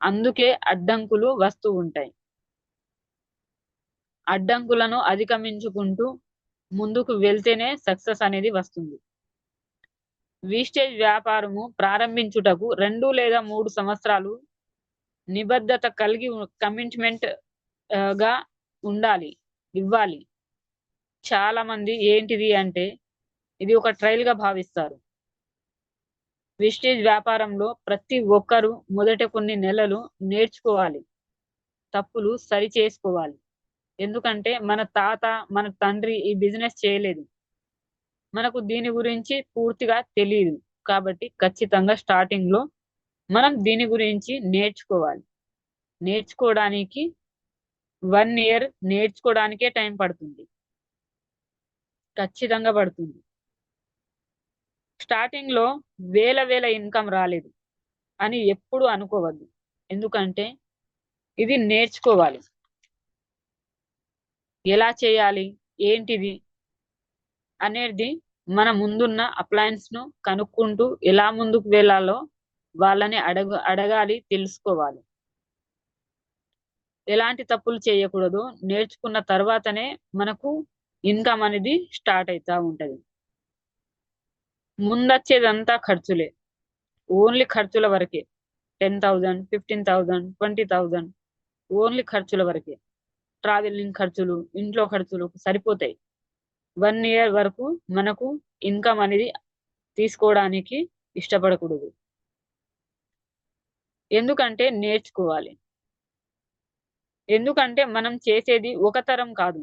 అందుకే అడ్డంకులు వస్తూ ఉంటాయి. అడ్డంకులను అధిగమించుకుంటూ ముందుకు వెళ్తేనే సక్సెస్ అనేది వస్తుంది. వీస్టేజ్ వ్యాపారము ప్రారంభించుటకు రెండు లేదా మూడు సంవత్సరాలు నిబద్ధత కలిగి కమిట్మెంట్గా ఉండాలి ఇవ్వాలి. చాలా మంది ఏంటిది అంటే ఇది ఒక ట్రయల్గా భావిస్తారు. విస్టేజ్ వ్యాపారంలో ప్రతి ఒక్కరూ మొదట కొన్ని నెలలు నేర్చుకోవాలి. తప్పులు సరి చేసుకోవాలి. ఎందుకంటే మన తాత మన తండ్రి ఈ బిజినెస్ చేయలేదు. మనకు దీని గురించి పూర్తిగా తెలియదు కాబట్టి ఖచ్చితంగా స్టార్టింగ్లో మనం దీని గురించి నేర్చుకోవాలి. నేర్చుకోవడానికి వన్ ఇయర్ నేర్చుకోవడానికే టైం పడుతుంది. ఖచ్చితంగా పడుతుంది. స్టార్టింగ్లో వేల వేల ఇన్కమ్ రాలేదు అని ఎప్పుడు అనుకోవద్దు. ఎందుకంటే ఇది నేర్చుకోవాలి. ఎలా చేయాలి? ఏంటిది? అనేది మన ముందున్న అప్లయన్స్ను కనుక్కుంటూ ఎలా ముందుకు వెళ్ళాలో వాళ్ళని అడగ అడగాలి తెలుసుకోవాలి. ఎలాంటి తప్పులు చేయకూడదు. నేర్చుకున్న తర్వాతనే మనకు ఇన్కమ్ అనేది స్టార్ట్ అవుతా ఉంటది. ముందచ్చేదంతా ఖర్చులే. ఓన్లీ ఖర్చుల వరకే. Ten thousand fifteen thousand twenty thousand only ఖర్చుల వరకే. ట్రావెలింగ్ ఖర్చులు ఇంట్లో ఖర్చులు సరిపోతాయి. వన్ ఇయర్ వరకు మనకు ఇన్కమ్ అనేది తీసుకోవడానికి ఇష్టపడకూడదు. ఎందుకంటే నేర్చుకోవాలి. ఎందుకంటే మనం చేసేది ఒక తరం కాదు.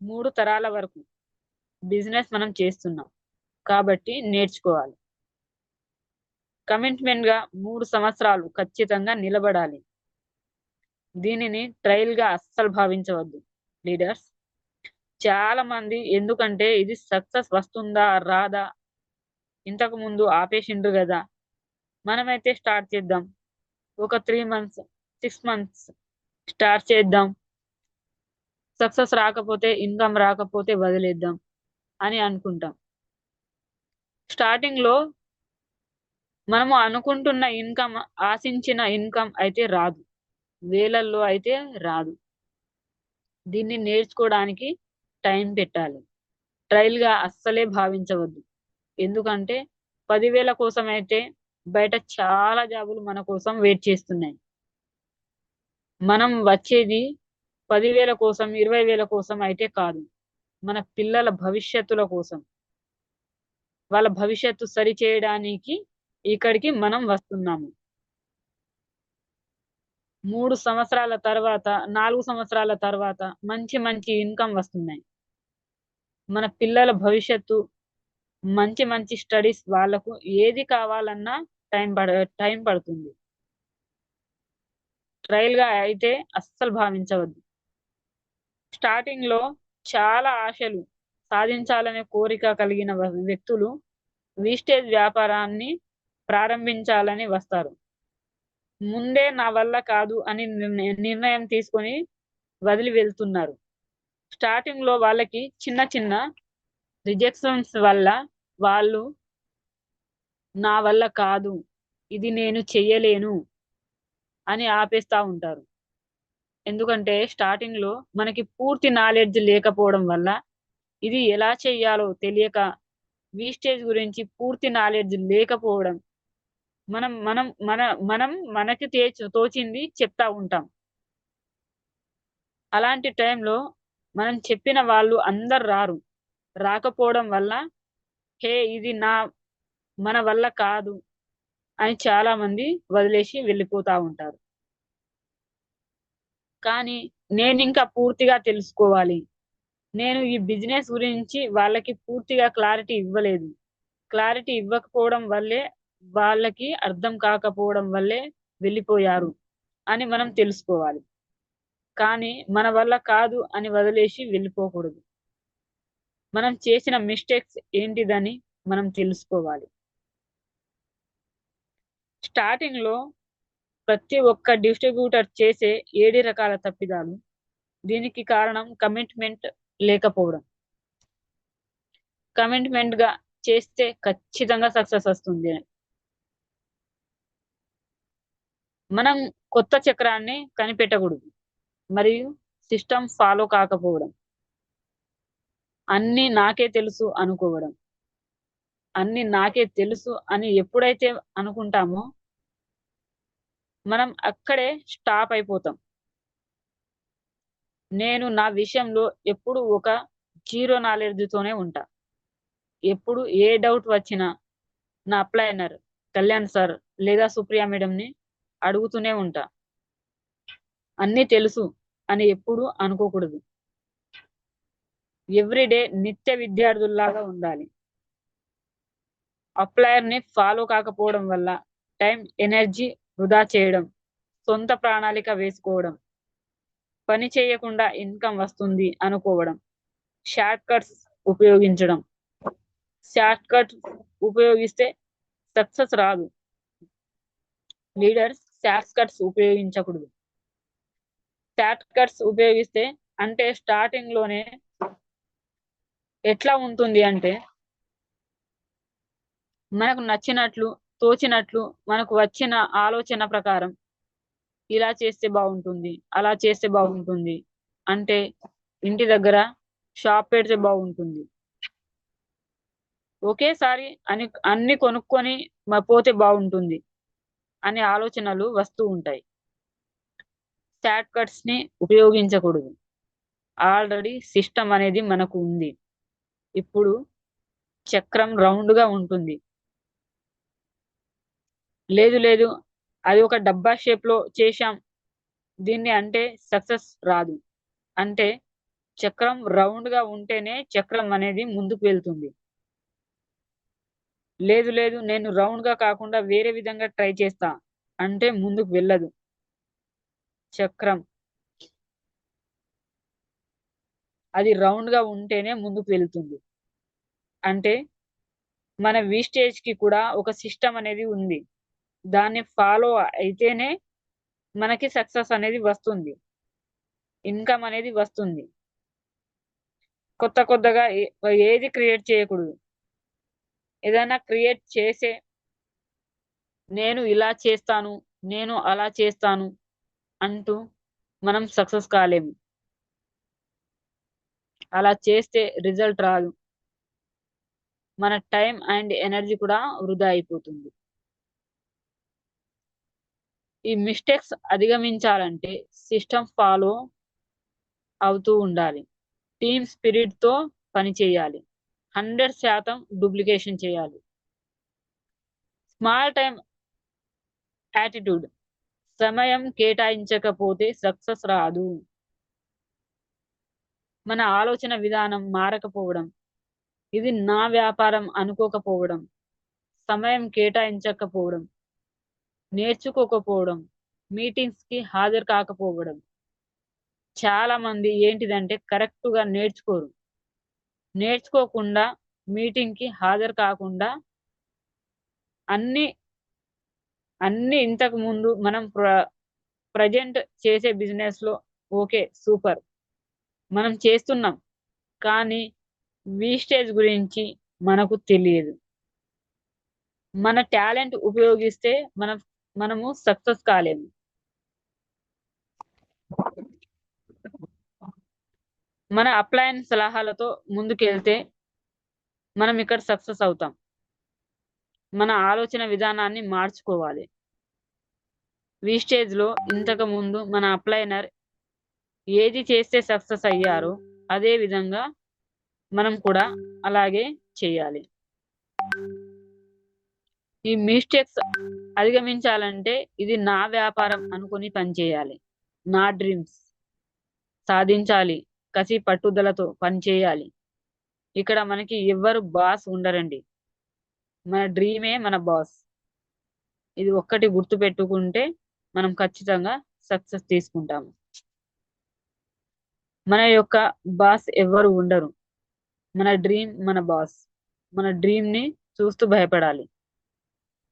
మూడు తరాల వరకు బిజినెస్ మనం చేస్తున్నాం. కాబట్టి నేర్చుకోవాలి. కమిట్మెంట్గా మూడు సంవత్సరాలు ఖచ్చితంగా నిలబడాలి. దీనిని ట్రయల్గా అస్సలు భావించవద్దు. లీడర్స్ చాలా మంది ఎందుకంటే ఇది సక్సెస్ వస్తుందా రాదా? ఇంతకు ముందు ఆపేసిండ్రు కదా. మనమైతే స్టార్ట్ చేద్దాం. ఒక three months six months start చేద్దాం. సక్సెస్ రాకపోతే ఇన్కమ్ రాకపోతే వదిలేద్దాం అని అనుకుంటాం. స్టార్టింగ్లో మనము అనుకుంటున్న ఇన్కమ్ ఆశించిన ఇన్కమ్ అయితే రాదు. వేలల్లో అయితే రాదు. దీన్ని నేర్చుకోవడానికి టైం పెట్టాలి. ట్రయల్గా అస్సలే భావించవద్దు. ఎందుకంటే పదివేల కోసం అయితే బయట చాలా జాబులు మన కోసం వెయిట్ చేస్తున్నాయి. మనం వచ్చేది పదివేల కోసం ఇరవై వేల కోసం అయితే కాదు. మన పిల్లల భవిష్యత్తుల కోసం. వాళ్ళ భవిష్యత్తు సరి చేయడానికి ఇక్కడికి మనం వస్తున్నాము. మూడు సంవత్సరాల తర్వాత నాలుగు సంవత్సరాల తర్వాత మంచి మంచి ఇన్కమ్ వస్తున్నాయి. మన పిల్లల భవిష్యత్తు మంచి మంచి స్టడీస్ వాళ్ళకు ఏది కావాలన్నా టైం పడ టైం పడుతుంది. ట్రయల్గా అయితే అస్సలు భావించవద్దు. స్టార్టింగ్లో చాలా ఆశలు సాధించాలనే కోరిక కలిగిన వ్యక్తులు వీస్టేజ్ వ్యాపారాన్ని ప్రారంభించాలని వస్తారు. ముందే నా వల్ల కాదు అని నిర్ణయం తీసుకొని వదిలి వెళ్తున్నారు. స్టార్టింగ్లో వాళ్ళకి చిన్న చిన్న రిజెక్షన్స్ వల్ల వాళ్ళు నా వల్ల కాదు ఇది నేను చెయ్యలేను అని ఆపేస్తా ఉంటారు. ఎందుకంటే స్టార్టింగ్లో మనకి పూర్తి నాలెడ్జ్ లేకపోవడం వల్ల ఇది ఎలా చేయాలో తెలియక వీస్టేజ్ గురించి పూర్తి నాలెడ్జ్ లేకపోవడం మనం మనం మన మనం మనకి తోచింది చెప్తా ఉంటాం. అలాంటి టైంలో మనం చెప్పిన వాళ్ళు అందరు రారు. రాకపోవడం వల్ల హే ఇది నా మన వల్ల కాదు అని చాలా మంది వదిలేసి వెళ్ళిపోతా ఉంటారు. కానీ నేను ఇంకా పూర్తిగా తెలుసుకోవాలి. నేను ఈ బిజినెస్ గురించి వాళ్ళకి పూర్తిగా క్లారిటీ ఇవ్వలేదు. క్లారిటీ ఇవ్వకపోవడం వల్లే వాళ్ళకి అర్థం కాకపోవడం వల్లే వెళ్ళిపోయారు అని మనం తెలుసుకోవాలి. కానీ మన వల్ల కాదు అని వదిలేసి వెళ్ళిపోకూడదు. మనం చేసిన మిస్టేక్స్ ఏంటిదని మనం తెలుసుకోవాలి. స్టార్టింగ్లో ప్రతి ఒక్క డిస్ట్రిబ్యూటర్ చేసే ఏడు రకాల తప్పిదాలు. దీనికి కారణం కమిట్మెంట్ లేకపోవడం. కమిట్మెంట్గా చేస్తే ఖచ్చితంగా సక్సెస్ వస్తుంది మనం కొత్త చక్రాన్ని కనిపెట్టకూడదు. మరియు సిస్టమ్ ఫాలో కాకపోవడం. అన్ని నాకే తెలుసు అనుకోవడం. అన్ని నాకే తెలుసు అని ఎప్పుడైతే అనుకుంటామో మనం అక్కడే స్టాప్ అయిపోతాం. నేను నా విషయంలో ఎప్పుడు ఒక జీరో నాలెడ్జ్తోనే ఉంటా. ఎప్పుడు ఏ డౌట్ వచ్చినా నా అప్లైనర్ కళ్యాణ్ సార్ లేదా సుప్రియా మేడంని అడుగుతూనే ఉంటా. అన్నీ తెలుసు అని ఎప్పుడు అనుకోకూడదు. ఎవ్రీడే నిత్య విద్యార్థుల్లాగా ఉండాలి. అప్లయర్ని ఫాలో కాకపోవడం వల్ల టైం ఎనర్జీ వృధా చేయడం సొంత ప్రణాళిక వేసుకోవడం పని చేయకుండా ఇన్కమ్ వస్తుంది అనుకోవడం. షార్ట్ కట్స్ ఉపయోగించడం. షార్ట్ కట్ ఉపయోగిస్తే సక్సెస్ రాదు. లీడర్స్ షార్ట్ కట్స్ ఉపయోగించకూడదు. షార్ట్ కట్స్ ఉపయోగిస్తే అంటే స్టార్టింగ్లోనే ఎట్లా ఉంటుంది అంటే మనకు నచ్చినట్లు తోచినట్లు మనకు వచ్చిన ఆలోచన ప్రకారం ఇలా చేస్తే బాగుంటుంది అలా చేస్తే బాగుంటుంది అంటే ఇంటి దగ్గర షాప్ పెడితే బాగుంటుంది. ఒకేసారి అని అన్ని కొనుక్కొని పోతే బాగుంటుంది అనే ఆలోచనలు వస్తూ ఉంటాయి. షార్ట్ కట్స్ని ఉపయోగించకూడదు. ఆల్రెడీ సిస్టమ్ అనేది మనకు ఉంది. ఇప్పుడు చక్రం రౌండ్గా ఉంటుంది. లేదు లేదు అది ఒక డబ్బా షేప్లో చేశాం. దీన్ని అంటే సక్సెస్ రాదు. అంటే చక్రం రౌండ్గా ఉంటేనే చక్రం అనేది ముందుకు వెళ్తుంది. లేదు లేదు నేను రౌండ్గా కాకుండా వేరే విధంగా ట్రై చేస్తా. అంటే ముందుకు వెళ్ళదు. చక్రం. అది రౌండ్గా ఉంటేనే ముందుకు వెళ్తుంది. అంటే మన వి కి కూడా ఒక సిస్టమ్ అనేది ఉంది. దాన్ని ఫాలో అయితేనే మనకి సక్సెస్ అనేది వస్తుంది. ఇన్కమ్ అనేది వస్తుంది. కొత్త కొత్తగా ఏది క్రియేట్ చేయకూడదు. ఏదైనా క్రియేట్ చేసే నేను ఇలా చేస్తాను నేను అలా చేస్తాను అంటూ మనం సక్సెస్ కాలేము. అలా చేస్తే రిజల్ట్ రాదు. మన టైం అండ్ ఎనర్జీ కూడా వృధా అయిపోతుంది. ఈ మిస్టేక్స్ అధిగమించాలంటే సిస్టమ్ ఫాలో అవుతూ ఉండాలి. టీమ్ స్పిరిట్తో పని చేయాలి. హండ్రెడ్ శాతం డూప్లికేషన్ చేయాలి. స్మాల్ టైం యాటిట్యూడ్ సమయం కేటాయించకపోతే సక్సెస్ రాదు. మన ఆలోచన విధానం మారకపోవడం ఇది నా వ్యాపారం అనుకోకపోవడం సమయం కేటాయించకపోవడం నేర్చుకోకపోవడం మీటింగ్స్కి హాజరు కాకపోవడం. చాలా మంది ఏంటిదంటే కరెక్ట్గా నేర్చుకోరు. నేర్చుకోకుండా మీటింగ్కి హాజరు కాకుండా అన్ని అన్ని ఇంతకు ముందు మనం ప్ర ప్రజెంట్ చేసే బిజినెస్లో ఓకే సూపర్. మనం చేస్తున్నాం. కానీ వీస్టేజ్ గురించి మనకు తెలియదు. మన టాలెంట్ ఉపయోగిస్తే మనం మనము సక్సెస్ కాలేము. మన అప్లయన్ సలహాలతో ముందుకెళ్తే మనం ఇక్కడ సక్సెస్ అవుతాం. మన ఆలోచన విధానాన్ని మార్చుకోవాలి. వీ స్టేజ్లో ఇంతకు ముందు మన అప్లైనర్ ఏది చేస్తే సక్సెస్ అయ్యారో అదే విధంగా మనం కూడా అలాగే చేయాలి. ఈ మిస్టేక్స్ అధిగమించాలంటే ఇది నా వ్యాపారం అనుకుని పనిచేయాలి. నా డ్రీమ్స్ సాధించాలి. కసి పట్టుదలతో పనిచేయాలి. ఇక్కడ మనకి ఎవ్వరు బాస్ ఉండరండి. మన డ్రీమే మన బాస్. ఇది ఒక్కటి గుర్తు పెట్టుకుంటే మనం ఖచ్చితంగా సక్సెస్ తీసుకుంటాము. మన యొక్క బాస్ ఎవ్వరు ఉండరు. మన డ్రీమ్ మన బాస్. మన డ్రీమ్ని చూస్తూ భయపడాలి.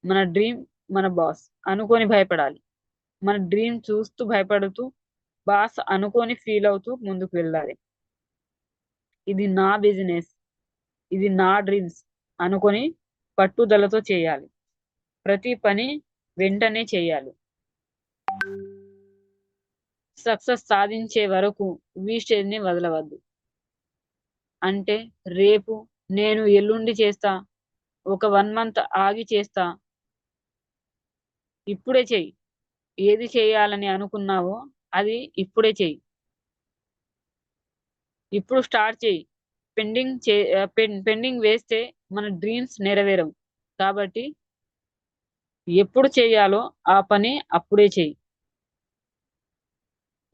మన డ్రీమ్ మన బాస్ అనుకొని భయపడాలి. మన డ్రీమ్ చూస్తూ భయపడుతూ బాస్ అనుకొని ఫీల్ అవుతూ ముందుకు వెళ్ళాలి. ఇది నా బిజినెస్ ఇది నా డ్రీమ్స్ అనుకొని పట్టుదలతో చేయాలి. ప్రతి పని వెంటనే చేయాలి. సక్సెస్ సాధించే వరకు ని వదలవద్దు. అంటే రేపు నేను ఎల్లుండి చేస్తా ఒక వన్ మంత్ ఆగి చేస్తా ఇప్పుడే చెయ్యి. ఏది చేయాలని అనుకున్నావో అది ఇప్పుడే చెయ్యి. ఇప్పుడు స్టార్ట్ చేయి పెండింగ్ చే పెండింగ్ వేస్తే మన డ్రీమ్స్ నెరవేరవు. కాబట్టి ఎప్పుడు చేయాలో ఆ పని అప్పుడే చెయ్యి.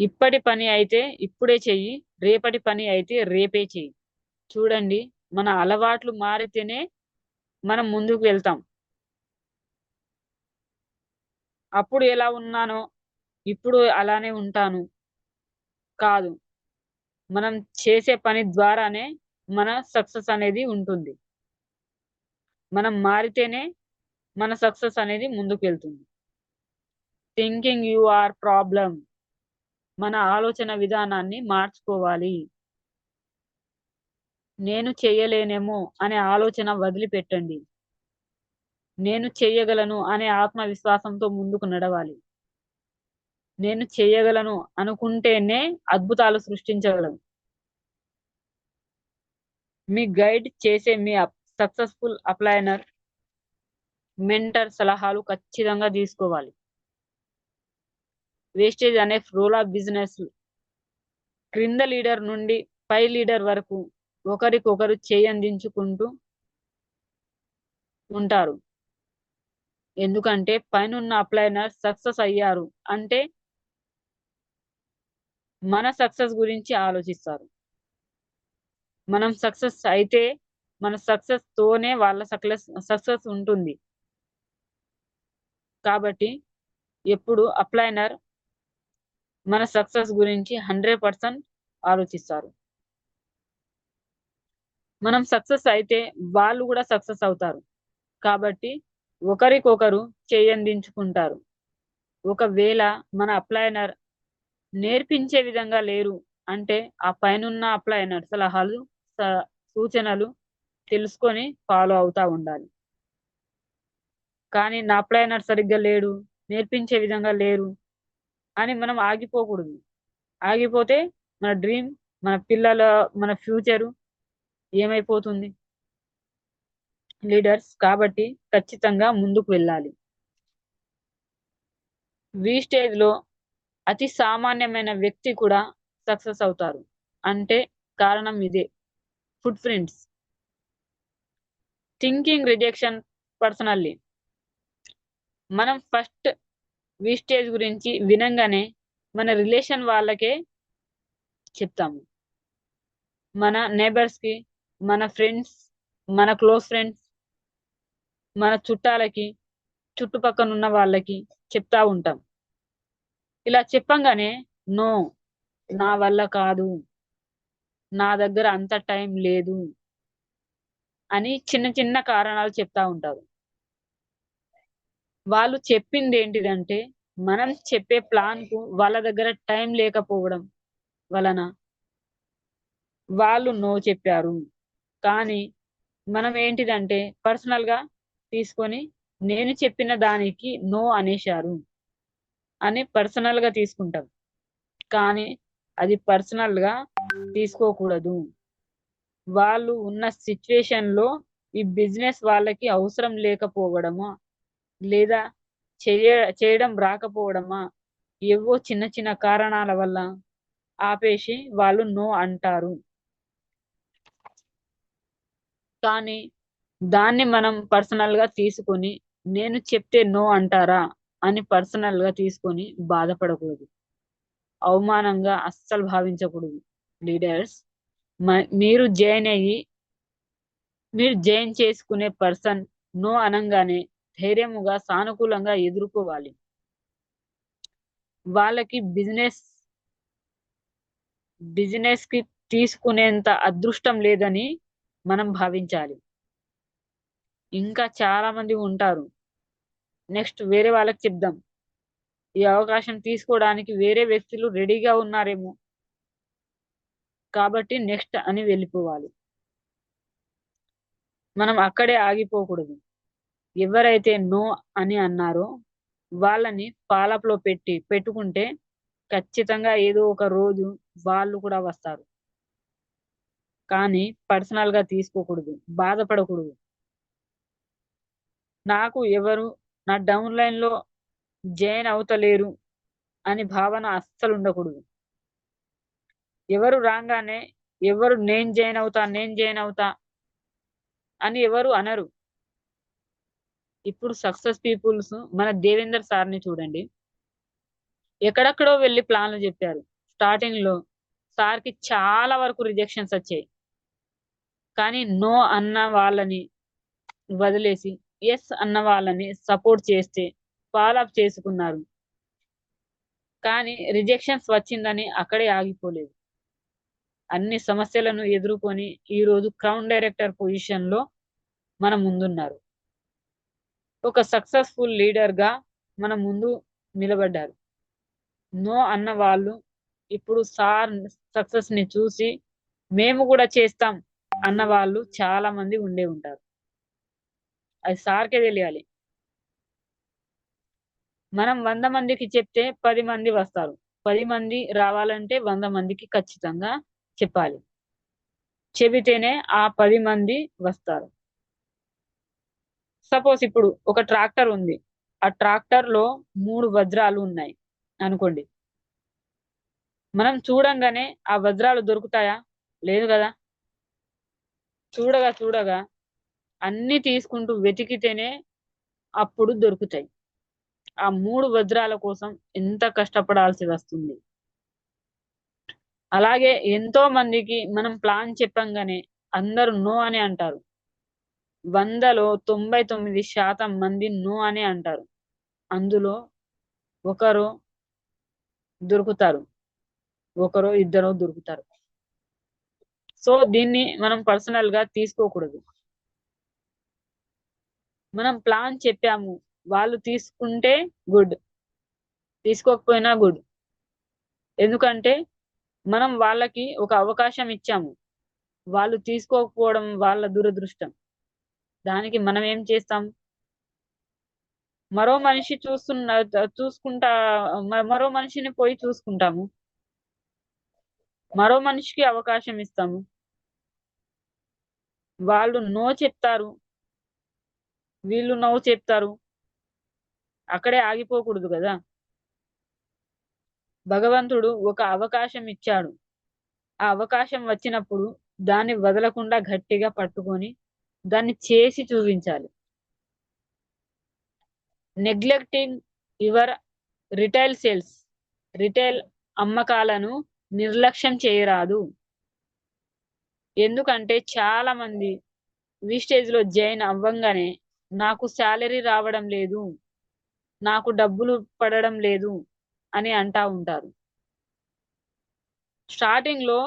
ఇప్పటి పని అయితే ఇప్పుడే చెయ్యి. రేపటి పని అయితే రేపే చెయ్యి. చూడండి మన అలవాట్లు మారితేనే మనం ముందుకు వెళ్తాం. అప్పుడు ఎలా ఉన్నానో ఇప్పుడు అలానే ఉంటాను. కాదు మనం చేసే పని ద్వారానే మన సక్సెస్ అనేది ఉంటుంది. మనం మారితేనే మన సక్సెస్ అనేది ముందుకు వెళ్తుంది థింకింగ్ యు ఆర్ ప్రాబ్లం మన ఆలోచన విధానాన్ని మార్చుకోవాలి. నేను చేయలేనేమో అనే ఆలోచన వదిలిపెట్టండి. నేను చేయగలను అనే ఆత్మవిశ్వాసంతో ముందుకు నడవాలి. నేను చేయగలను అనుకుంటేనే అద్భుతాలు సృష్టించగలను. మీ గైడ్ చేసే మీ సక్సెస్ఫుల్ అప్లైనర్ మెంటర్ సలహాలు ఖచ్చితంగా తీసుకోవాలి. వేస్టేజ్ అనే ఫ్లోలా బిజినెస్ క్రింద లీడర్ నుండి పై లీడర్ వరకు ఒకరికొకరు చేయందించుకుంటూ ఉంటారు. ఎందుకంటే పైన అప్లైనర్ సక్సెస్ అయ్యారు అంటే మన సక్సెస్ గురించి ఆలోచిస్తారు. మనం సక్సెస్ అయితే మన సక్సెస్ తోనే వాళ్ళ సక్సెస్ సక్సెస్ ఉంటుంది. కాబట్టి ఎప్పుడు అప్లైనర్ మన సక్సెస్ గురించి హండ్రెడ్ పర్సెంట్ ఆలోచిస్తారు. మనం సక్సెస్ అయితే వాళ్ళు కూడా సక్సెస్ అవుతారు. కాబట్టి ఒకరికొకరు చేయందించుకుంటారు. ఒకవేళ మన అప్లైనర్ నేర్పించే విధంగా లేరు అంటే ఆ పైన అప్లైనర్ సలహాలు సూచనలు తెలుసుకొని ఫాలో అవుతా ఉండాలి. కానీ నా అప్లైనర్ సరిగ్గా లేడు నేర్పించే విధంగా లేరు అని మనం ఆగిపోకూడదు. ఆగిపోతే మన డ్రీమ్ మన పిల్లల మన ఫ్యూచరు ఏమైపోతుంది? లీడర్స్ కాబట్టి ఖచ్చితంగా ముందుకు వెళ్ళాలి. వీ స్టేజ్లో అతి సామాన్యమైన వ్యక్తి కూడా సక్సెస్ అవుతారు. అంటే కారణం ఇదే. Footprints thinking rejection personally మనం ఫస్ట్ వి స్టేజ్ గురించి వినంగానే మన రిలేషన్ వాళ్ళకే చెప్తాము. మన నేబర్స్కి మన ఫ్రెండ్స్ మన క్లోజ్ ఫ్రెండ్స్ మన చుట్టాలకి చుట్టుపక్కన ఉన్న వాళ్ళకి చెప్తా ఉంటాం. ఇలా చెప్పంగానే నో నా వల్ల కాదు. నా దగ్గర అంత టైం లేదు. అని చిన్న చిన్న కారణాలు చెప్తా ఉంటారు. వాళ్ళు చెప్పింది ఏంటిదంటే మనం చెప్పే ప్లాన్కు వాళ్ళ దగ్గర టైం లేకపోవడం వలన వాళ్ళు నో చెప్పారు. కానీ మనం ఏంటిదంటే పర్సనల్గా తీసుకొని నేను చెప్పిన దానికి నో అనేశారు అని పర్సనల్గా తీసుకుంటాం. కానీ అది పర్సనల్గా తీసుకోకూడదు. వాళ్ళు ఉన్న సిచ్యువేషన్లో ఈ బిజినెస్ వాళ్ళకి అవసరం లేకపోవడమా? లేదా చేయ చేయడం రాకపోవడమా? ఏవో చిన్న చిన్న కారణాల వల్ల ఆపేసి వాళ్ళు నో అంటారు. కానీ దాన్ని మనం పర్సనల్గా తీసుకొని నేను చెప్తే నో అంటారా అని పర్సనల్గా తీసుకొని బాధపడకూడదు. అవమానంగా అస్సలు భావించకూడదు. లీడర్స్ మీరు జాయిన్ అయ్యి మీరు జాయిన్ చేసుకునే పర్సన్ నో అనంగానే ధైర్యముగా సానుకూలంగా ఎదుర్కోవాలి. వాళ్ళకి బిజినెస్ బిజినెస్కి తీసుకునేంత అదృష్టం లేదని మనం భావించాలి. ఇంకా చాలా మంది ఉంటారు నెక్స్ట్ వేరే వాళ్ళకి చెప్దాం ఈ అవకాశం తీసుకోవడానికి వేరే వ్యక్తులు రెడీగా ఉన్నారేమో కాబట్టి నెక్స్ట్ అని వెళ్ళిపోవాలి మనం అక్కడే ఆగిపోకూడదు ఎవరైతే నో అని అన్నారో వాళ్ళని ఫాలోఅప్‌లో పెట్టి పెట్టుకుంటే ఖచ్చితంగా ఏదో ఒక రోజు వాళ్ళు కూడా వస్తారు. కానీ పర్సనల్‌గా తీసుకోకూడదు. బాధపడకూడదు. నాకు ఎవరు నా డౌన్‌లైన్‌లో జాయిన్ అవుతలేరు అని భావన అస్సలు ఉండకూడదు ఎవరు రాగానే ఎవరు నేను జాయిన్ అవుతా, నేను జాయిన్ అవుతా అని ఎవరు అనరు. ఇప్పుడు సక్సెస్ పీపుల్స్ మన దేవేందర్ సార్‌ని చూడండి. ఎక్కడెక్కడో వెళ్ళి ప్లాన్‌లు జెప్పారు. స్టార్టింగ్‌లో సార్‌కి చాలా వరకు రిజెక్షన్స్ వచ్చాయి. కానీ నో అన్న వాళ్ళని వదిలేసి ఎస్ అన్న వాళ్ళని సపోర్ట్ చేస్తే ఫాలో అప్ చేసుకున్నారు. కానీ రిజెక్షన్స్ వచ్చిందని అక్కడే ఆగిపోలేదు. అన్ని సమస్యలను ఎదుర్కొని ఈరోజు క్రౌన్ డైరెక్టర్ పొజిషన్‌లో మన ముందున్నారు. ఒక సక్సెస్‌ఫుల్ లీడర్‌గా మన ముందు నిలబడ్డారు. నో అన్న వాళ్ళు ఇప్పుడు సార్ సక్సెస్‌ని చూసి మేము కూడా చేస్తాం అన్న వాళ్ళు చాలా మంది ఉండే ఉంటారు. అది సార్‌కే తెలియాలి. మనం వంద మందికి చెప్తే పది మంది వస్తారు. పది మంది రావాలంటే వంద మందికి ఖచ్చితంగా చెప్పాలి. చెబితేనే ఆ పది మంది వస్తారు. సపోజ్ ఇప్పుడు ఒక ట్రాక్టర్ ఉంది. ఆ ట్రాక్టర్‌లో మూడు వజ్రాలు ఉన్నాయి అనుకోండి. మనం చూడంగానే ఆ వజ్రాలు దొరుకుతాయా? లేదు కదా చూడగా చూడగా అన్ని తీసుకుంటూ వెతికితేనే అప్పుడు దొరుకుతాయి. ఆ మూడు వజ్రాల కోసం ఎంత కష్టపడాల్సి వస్తుంది. అలాగే ఎంతో మందికి మనం ప్లాన్ చెప్పంగానే అందరూ నో అని అంటారు. 100లో 99% మంది నో అని అంటారు. అందులో ఒకరు దొరుకుతారు. ఒకరో, ఇద్దరు దొరుకుతారు. సో, దీన్ని మనం పర్సనల్‌గా తీసుకోకూడదు. మనం ప్లాన్ చెప్పాము. వాళ్ళు తీసుకుంటే గుడ్. తీసుకోకపోయినా గుడ్. ఎందుకంటే మనం వాళ్ళకి ఒక అవకాశం ఇచ్చాము. వాళ్ళు తీసుకోకపోవడం వాళ్ళ దురదృష్టం. దానికి మనం ఏం చేస్తాం? మరో మనిషి చూస్తున్న చూసుకుంటా మరో మనిషిని పోయి చూసుకుంటాము. మరో మనిషికి అవకాశం ఇస్తాము. వాళ్ళు నో చెప్తారు. వీళ్ళు నవ్వు చెప్తారు. అక్కడే ఆగిపోకూడదు కదా భగవంతుడు ఒక అవకాశం ఇచ్చాడు. ఆ అవకాశం వచ్చినప్పుడు దాన్ని వదలకుండా గట్టిగా పట్టుకొని దాన్ని చేసి చూపించాలి. Neglecting your retail sales retail అమ్మకాలను నిర్లక్ష్యం చేయరాదు. ఎందుకంటే చాలా మంది విస్టేజ్‌లో జాయిన్ అవ్వంగానే నాకు సాలరీ రావడం లేదు. నాకు డబ్బులు పడడం లేదు అని అంటా ఉంటారు. స్టార్టింగ్‌లో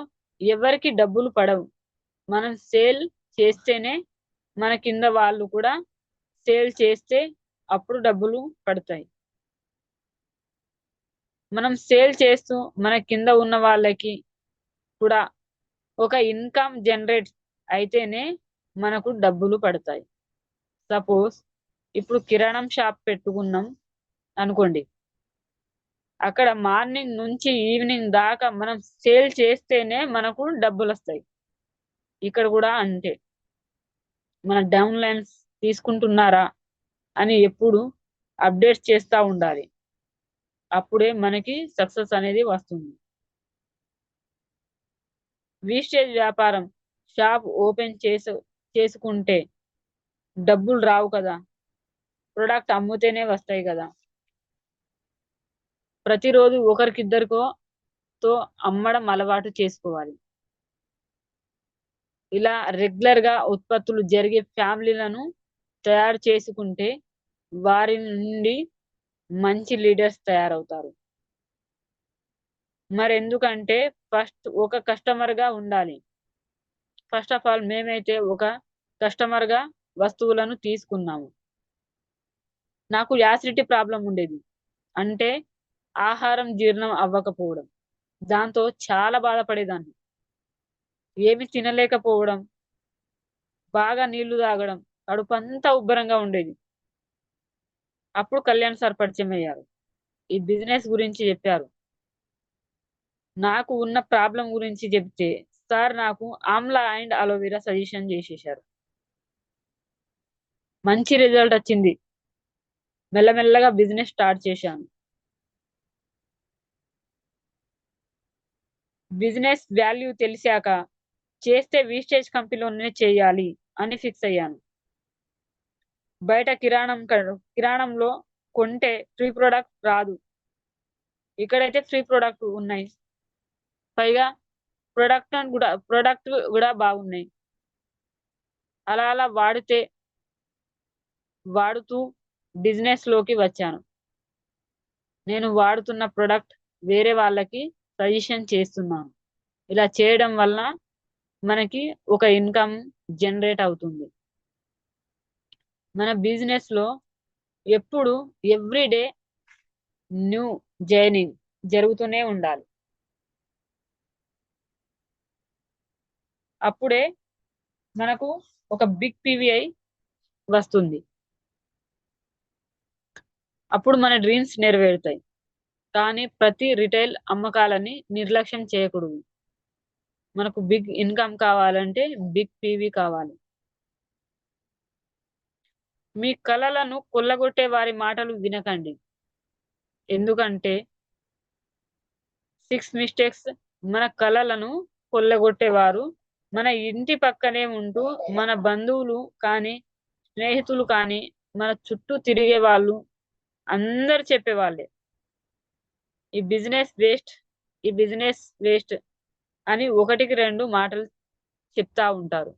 ఎవరికి డబ్బులు పడవు. మనం సేల్ చేస్తేనే మన కింద వాళ్ళు కూడా సేల్ చేస్తే అప్పుడు డబ్బులు పడతాయి. మనం సేల్ చేస్తూ మన కింద ఉన్న వాళ్ళకి కూడా ఒక ఇన్‌కమ్ జనరేట్ అయితేనే మనకు డబ్బులు పడతాయి. సపోజ్ ఇప్పుడు కిరాణం షాప్ పెట్టుకున్నాం అనుకోండి. అక్కడ మార్నింగ్ నుంచి ఈవినింగ్ దాకా మనం సేల్ చేస్తేనే మనకు డబ్బులు వస్తాయి ఇక్కడ కూడా అంతే. మన డౌన్ లైన్స్ తీసుకుంటున్నారా అని ఎప్పుడు అప్డేట్ చేస్తా ఉండాలి. అప్పుడే మనకి సక్సెస్ అనేది వస్తుంది. వీస్టేజ్ వ్యాపారం షాప్ ఓపెన్ చేసు చేసుకుంటే డబ్బులు రావు కదా! ప్రొడక్ట్ అమ్ముతేనే వస్తాయి కదా ప్రతిరోజు ఒకరికిద్దరికో తో అమ్మడం అలవాటు చేసుకోవాలి. ఇలా రెగ్యులర్‌గా ఉత్పత్తులు జరిగే ఫ్యామిలీలను తయారు చేసుకుంటే వారి నుండి మంచి లీడర్స్ తయారవుతారు. మరెందుకంటే ఫస్ట్ ఒక కస్టమర్‌గా ఉండాలి. ఫస్ట్ ఆఫ్ ఆల్ మేమైతే ఒక కస్టమర్‌గా వస్తువులను తీసుకున్నాము. నాకు యాసిడిటీ ప్రాబ్లం ఉండేది. అంటే ఆహారం జీర్ణం అవ్వకపోవడం. దాంతో చాలా బాధపడేదాన్ని. ఏమి తినలేకపోవడం. బాగా నీళ్ళు తాగడం. కడుపు అంతా ఉబ్బరంగా ఉండేది. అప్పుడు కళ్యాణ్ సార్ పరిచయం అయ్యారు ఈ బిజినెస్ గురించి చెప్పారు నాకు ఉన్న ప్రాబ్లం గురించి చెప్తే సార్ నాకు ఆమ్లా అండ్ అలోవెరా సజెషన్ చేసేసారు మంచి రిజల్ట్ వచ్చింది. మెల్లమెల్లగా బిజినెస్ స్టార్ట్ చేశాను. బిజినెస్ వాల్యూ తెలిసాక చేస్తే వీస్టేజ్ కంపెనీలోనే చేయాలి అని ఫిక్స్ అయ్యాను. బయట కిరాణం కిరాణంలో కొంటే ఫ్రీ ప్రోడక్ట్ రాదు. ఇక్కడైతే ఫ్రీ ప్రోడక్ట్ ఉన్నాయి. పైగా ప్రొడక్ట్ కూడా ప్రొడక్ట్ కూడా బాగున్నాయి. అలా అలా వాడితే వాడుతూ బిజినెస్లోకి వచ్చాను. నేను వాడుతున్న ప్రొడక్ట్ వేరే వాళ్ళకి సజెషన్ చేస్తున్నాను. ఇలా చేయడం వల్ల మనకి ఒక ఇన్కమ్ జనరేట్ అవుతుంది. మన బిజినెస్లో ఎప్పుడు ఎవ్రీడే న్యూ జర్నింగ్ జరుగుతూనే ఉండాలి. అప్పుడే మనకు ఒక బిగ్ పివిఐ వస్తుంది. అప్పుడు మన డ్రీమ్స్ నెరవేరుతాయి. కానీ ప్రతి రిటైల్ అమ్మకాలని నిర్లక్ష్యం చేయకూడదు. మనకు బిగ్ ఇన్కమ్ కావాలంటే బిగ్ పీవీ కావాలి. మీ కళలను కొల్లగొట్టే వారి మాటలు వినకండి. ఎందుకంటే సిక్స్ మిస్టేక్స్ మన కళలను కొల్లగొట్టేవారు మన ఇంటి పక్కనే ఉంటూ మన బంధువులు కానీ స్నేహితులు కానీ మన చుట్టూ తిరిగే వాళ్ళు అందరు చెప్పేవాళ్ళే. ఈ బిజినెస్ వేస్ట్ ఈ బిజినెస్ వేస్ట్ అని ఒకటికి రెండు మాటలు చెప్తా ఉంటారు.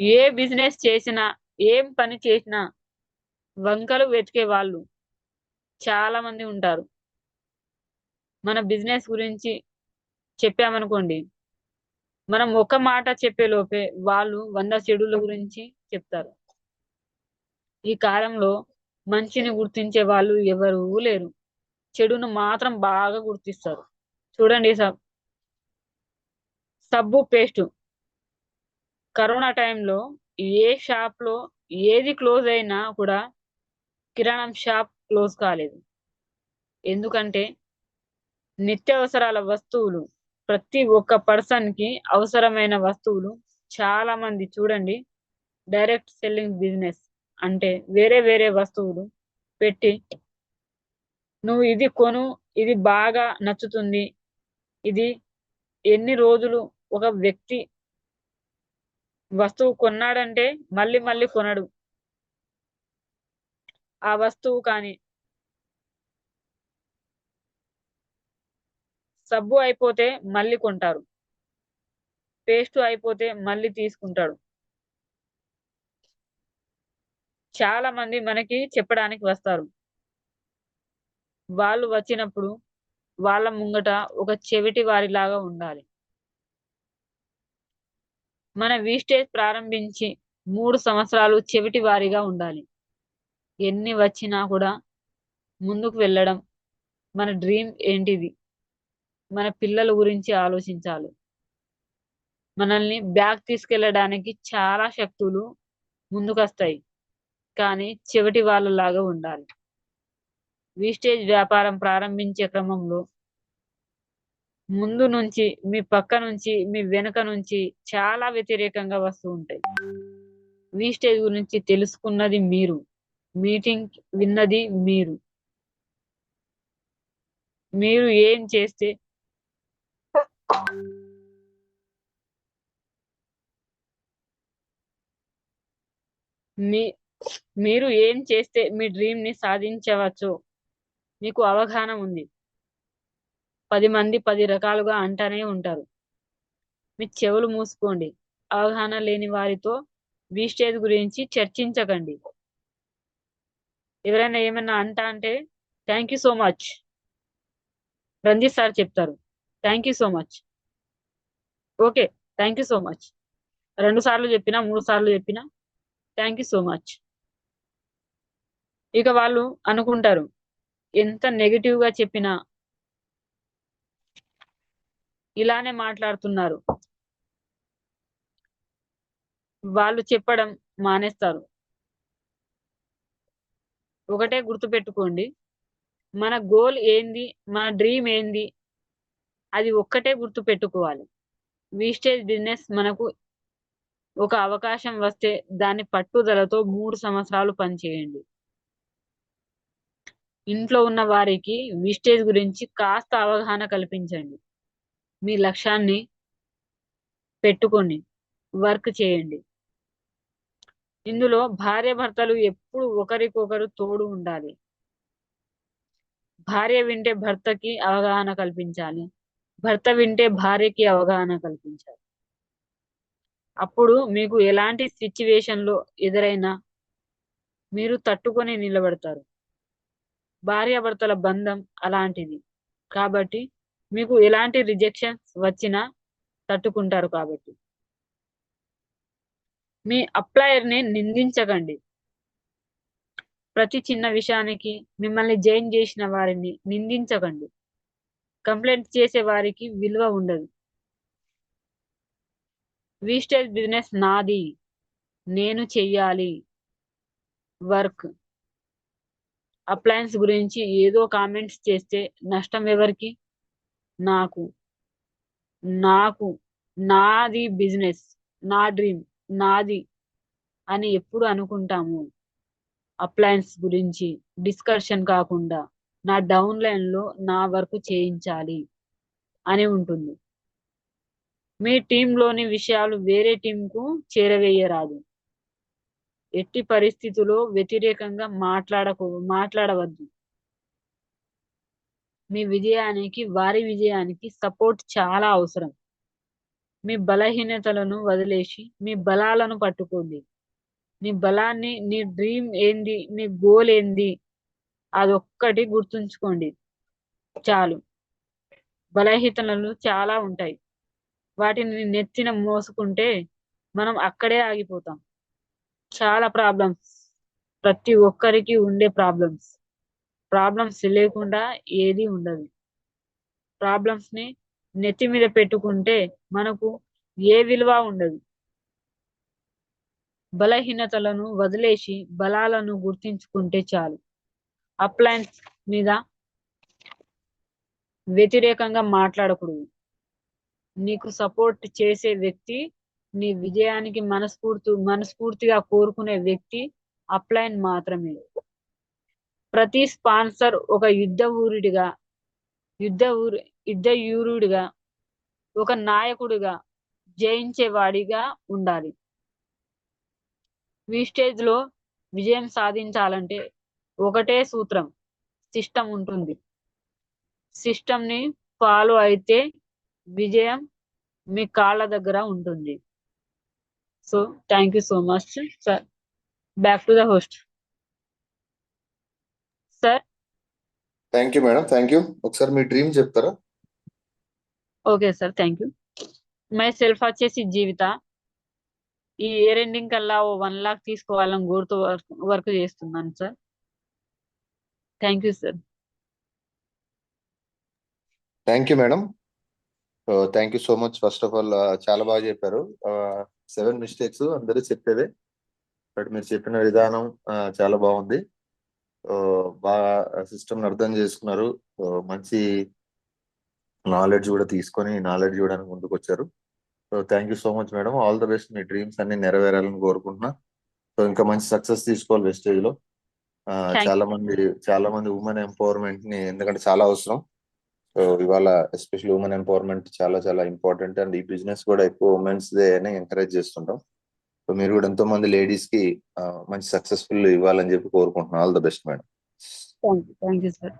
ఏ బిజినెస్ చేసినా ఏం పని చేసినా వంకలు వెతికే వాళ్ళు చాలా మంది ఉంటారు. మన బిజినెస్ గురించి చెప్పామనుకోండి మనం ఒక మాట చెప్పే లోపే వాళ్ళు వంద చెడుల గురించి చెప్తారు. ఈ కాలంలో మంచిని గుర్తించే వాళ్ళు ఎవరు లేరు. చెడును మాత్రం బాగా గుర్తిస్తారు. చూడండి సబ్ సబ్బు పేస్ట్. కరోనా టైంలో ఏ షాప్లో ఏది క్లోజ్ అయినా కూడా కిరాణం షాప్ క్లోజ్ కాలేదు. ఎందుకంటే నిత్యావసరాల వస్తువులు ప్రతి ఒక్క పర్సన్కి అవసరమైన వస్తువులు చాలా మంది చూడండి డైరెక్ట్ సెల్లింగ్ బిజినెస్. అంటే వేరే వేరే వస్తువులు పెట్టి నువ్వు ఇది కొను ఇది బాగా నచ్చుతుంది. ఇది ఎన్ని రోజులు ఒక వ్యక్తి వస్తువు కొన్నాడంటే మళ్ళీ మళ్ళీ కొనడు. ఆ వస్తువు కానీ సబ్బు అయిపోతే మళ్ళీ కొంటారు. పేస్ట్ అయిపోతే మళ్ళీ తీసుకుంటాడు. చాలా మంది మనకి చెప్పడానికి వస్తారు. వాళ్ళు వచ్చినప్పుడు వాళ్ళ ముంగట ఒక చెవిటి వారిలాగా ఉండాలి. మన వీస్టేజ్ ప్రారంభించి మూడు సంవత్సరాలు చెవిటి వారిగా ఉండాలి. ఎన్ని వచ్చినా కూడా ముందుకు వెళ్ళడం మన డ్రీమ్ ఏంటిది? మన పిల్లల గురించి ఆలోచించాలి. మనల్ని బ్యాక్ తీసుకెళ్ళడానికి చాలా శక్తులు ముందుకొస్తాయి. కానీ చెవిటి వాళ్ళలాగా ఉండాలి. వీస్టేజ్ వ్యాపారం ప్రారంభించే క్రమంలో ముందు నుంచి మీ పక్క నుంచి మీ వెనుక నుంచి చాలా వ్యతిరేకంగా వస్తూ ఉంటాయి. వీస్టేజ్ గురించి తెలుసుకున్నది మీరు. మీటింగ్ విన్నది మీరు. మీరు ఏం చేస్తే మీ మీరు ఏం చేస్తే మీ డ్రీమ్ని సాధించవచ్చు? మీకు అవగాహన ఉంది. పది మంది పది రకాలుగా అంటానే ఉంటారు. మీ చెవులు మూసుకోండి. అవగాహన లేని వారితో వీస్టేజ్ గురించి చర్చించకండి. ఎవరైనా ఏమైనా అంట అంటే thank you so much Ranjith sir చెప్తారు. Thank you so much okay thank you so much రెండు సార్లు చెప్పినా మూడు సార్లు చెప్పినా థ్యాంక్ యూ సో మచ్ ఇక వాళ్ళు అనుకుంటారు. ఎంత నెగిటివ్గా చెప్పినా ఇలానే మాట్లాడుతున్నారు. వాళ్ళు చెప్పడం మానేస్తారు. ఒకటే గుర్తుపెట్టుకోండి. మన గోల్ ఏంది? మన డ్రీమ్ ఏంది? అది ఒక్కటే గుర్తు పెట్టుకోవాలి వీస్టేజ్ బిజినెస్ మనకు ఒక అవకాశం వస్తే దాని పట్టుదలతో మూడు సంవత్సరాలు పనిచేయండి. ఇంట్లో ఉన్న వారికి విస్టేజ్ గురించి కాస్త అవగాహన కల్పించండి. మీ లక్ష్యాన్ని పెట్టుకొని వర్క్ చేయండి. ఇందులో భార్య భర్తలు ఎప్పుడు ఒకరికొకరు తోడు ఉండాలి. భార్య వింటే భర్తకి అవగాహన కల్పించాలి. భర్త వింటే భార్యకి అవగాహన కల్పించాలి. అప్పుడు మీకు ఎలాంటి సిచ్యువేషన్లో ఎదురైనా మీరు తట్టుకొని నిలబడతారు. భార్యాభర్తల బంధం అలాంటిది. కాబట్టి మీకు ఎలాంటి రిజెక్షన్స్ వచ్చినా తట్టుకుంటారు కాబట్టి. మీ అప్లయర్ని నిందించకండి. ప్రతి చిన్న విషయానికి మిమ్మల్ని జైన్ చేసిన వారిని నిందించకండి. కంప్లైంట్ చేసే వారికి విలువ ఉండదు. వీస్టేజ్ బిజినెస్ నాది. నేను చెయ్యాలి. వర్క్. అప్లయన్స్ గురించి ఏదో కామెంట్స్ చేస్తే నష్టం ఎవరికి? నాకు. నాకు. నాది బిజినెస్. నా డ్రీమ్. నాది అని ఎప్పుడు అనుకుంటాము? అప్లయన్స్ గురించి డిస్కషన్ కాకుండా నా డౌన్ లైన్లో నా వర్క్ చేయించాలి అని ఉంటుంది. మీ టీంలోని విషయాలు వేరే టీంకు చేరవేయరాదు. ఎట్టి పరిస్థితుల్లో వ్యతిరేకంగా మాట్లాడకు మాట్లాడవద్దు. మీ విజయానికి వారి విజయానికి సపోర్ట్ చాలా అవసరం. మీ బలహీనతలను వదిలేసి మీ బలాలను పట్టుకోండి. నీ బలాన్ని నీ డ్రీమ్ ఏంది నీ గోల్ ఏంది అదొక్కటి గుర్తుంచుకోండి. చాలు. బలహీనతలు చాలా ఉంటాయి. వాటిని నెత్తిన మోసుకుంటే మనం అక్కడే ఆగిపోతాం. చాలా ప్రాబ్లమ్స్ ప్రతి ఒక్కరికి ఉండే ప్రాబ్లమ్స్ ప్రాబ్లమ్స్ లేకుండా ఏది ఉండదు. ప్రాబ్లమ్స్ని నెత్తి మీద పెట్టుకుంటే మనకు ఏ విలువ ఉండదు. బలహీనతలను వదిలేసి బలాలను గుర్తించుకుంటే చాలు. అప్లయన్స్ మీద వ్యతిరేకంగా మాట్లాడకూడదు. నీకు సపోర్ట్ చేసే వ్యక్తి నీ విజయానికి మనస్ఫూర్తి మనస్ఫూర్తిగా కోరుకునే వ్యక్తి అప్లైన్ మాత్రమే. ప్రతి స్పాన్సర్ ఒక యుద్ధ ఊరుడిగా యుద్ధ ఊరు యుద్ధ యూరుడిగా ఒక నాయకుడిగా జయించేవాడిగా ఉండాలి. ఈ స్టేజ్లో విజయం సాధించాలంటే ఒకటే సూత్రం సిస్టమ్ ఉంటుంది. సిస్టమ్ని ఫాలో అయితే విజయం మీ కాళ్ళ దగ్గర ఉంటుంది. So thank you so much sir back to the host sir thank you madam thank you ఒకసారి మీ డ్రీమ్ చెప్తారా? Okay sir thank you myself వచ్చేసి జీవిత. ఈ ఇయర్ ఎండింగ్ కల్లా ఓ వన్ లాక్ తీసుకోవాలని కోరుతూ వర్క్ వర్క్ చేస్తున్నాను sir thank you sir thank you madam thank you so much first of all చాలా బాగా చెప్పారు. సెవెన్ మిస్టేక్స్ అందరూ చెప్పేవే. బట్ మీరు చెప్పిన విధానం చాలా బాగుంది. బాగా సిస్టమ్ అర్థం చేసుకున్నారు. మంచి నాలెడ్జ్ కూడా తీసుకొని నాలెడ్జ్ ఇవ్వడానికి ముందుకు వచ్చారు so thank you so much madam. All the best me dreams అన్ని నెరవేరాలని కోరుకుంటున్నా. సో ఇంకా మంచి సక్సెస్ తీసుకోవాలి వెస్టేజ్లో చాలా మంది చాలా మంది ఉమెన్ ఎంపవర్మెంట్ని ఎందుకంటే చాలా అవసరం. సో ఇవాళ ఎస్పెషల్లీ ఉమెన్ ఎంపవర్మెంట్ చాలా చాలా ఇంపార్టెంట్ అండ్ ఈ బిజినెస్ కూడా ఎక్కువ ఉమెన్స్ దే అని ఎంకరేజ్ చేస్తుంటాం. సో మీరు కూడా ఎంతో మంది లేడీస్కి మంచి సక్సెస్ఫుల్ ఇవ్వాలని చెప్పి కోరుకుంటున్నాను. All the best madam. Thank you thank you sir.